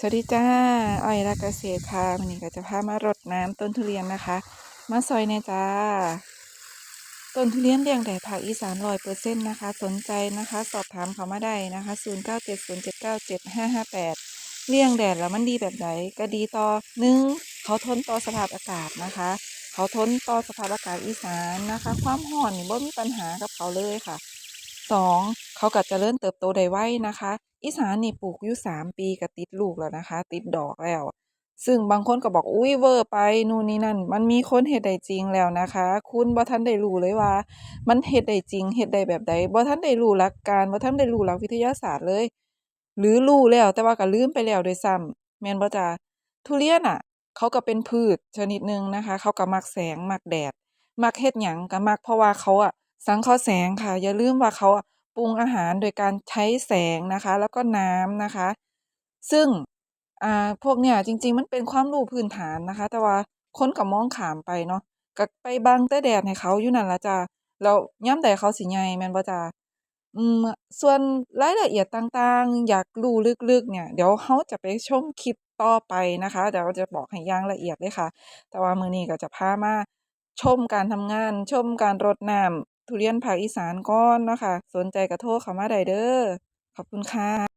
สวัสดีจ้าอ้อยรักเกษตรค่ะวันนี้ก็จะพามารดน้ำต้นทุเรียนนะคะ มาซอยเนี่ยจ้า ต้นทุเรียนเลี้ยงแดดภาคอีสานร้อยเปอร์เซ็นต์นะคะ สนใจนะคะ สอบถามเขามาได้นะคะศูนย์เก้าเจ็ดศูนย์เจ็ดเก้าเจ็ดห้าห้าแปดเลี้ยงแดดแล้วมันดีแบบไหนก็ดีต่อหนึ่งเขาทนต่อสภาพอากาศนะคะ เขาทนต่อสภาพอากาศอีสานนะคะ ความร้อนนี่บ่มีปัญหากับเขาเลยค่ะ สองเขาก็เจริญเติบโตได้ไวนะคะ อีสานนี่ปลูกอยู่สามปีก็ติดลูกแล้วนะคะ ติดดอกแล้ว ซึ่งบางคนก็บอกอุ้ยเวอร์ไปนู่นนี่นั่น มันมีคนเฮ็ดได้จริงแล้วนะคะ คุณบ่ทันได้รู้เลยว่า มันเฮ็ดได้จริงเฮ็ดได้แบบใดบ่ทันได้รู้หลักการบ่ทันได้รู้หลักวิทยาศาสตร์เลย หรือรู้แล้วแต่ว่าก็ลืมไปแล้วด้วยซ้ำแม่นบ่จ๊ะทุเรียนน่ะ เขาก็เป็นพืชชนิดหนึ่งนะคะ เขาก็มักแสงมักแดด มักเฮ็ดหยังก็มักเพราะว่าเขาอะ สังเคราะห์แสงค่ะ อย่าลืมว่าเขาปรุงอาหารโดยการใช้แสงนะคะ แล้วก็น้ำนะคะ ซึ่ง อ่า พวกเนี้ยจริง ๆ มันเป็นความรู้พื้นฐานนะคะ แต่ว่าคนก็มองข้ามไปเนาะก็ไปบังแต่แดดให้เขาอยู่นั่นล่ะจ้ะ แล้วยามใดเขาสิใหญ่แม่นบ่จ๊ะอืม ส่วนรายละเอียดต่าง ๆ อยากรู้ลึก ๆ เนี่ย เดี๋ยวเราจะไปชมคลิปต่อไปนะคะ เดี๋ยวจะบอกให้อย่างละเอียดเลยค่ะ แต่ว่ามื้อนี้ก็จะพามาชมการทำงาน ชมการรดน้ำ ทุเรียนภาคอีสานก่อนเนาะค่ะ สนใจก็โทรเข้ามาได้เด้อ ขอบคุณค่ะ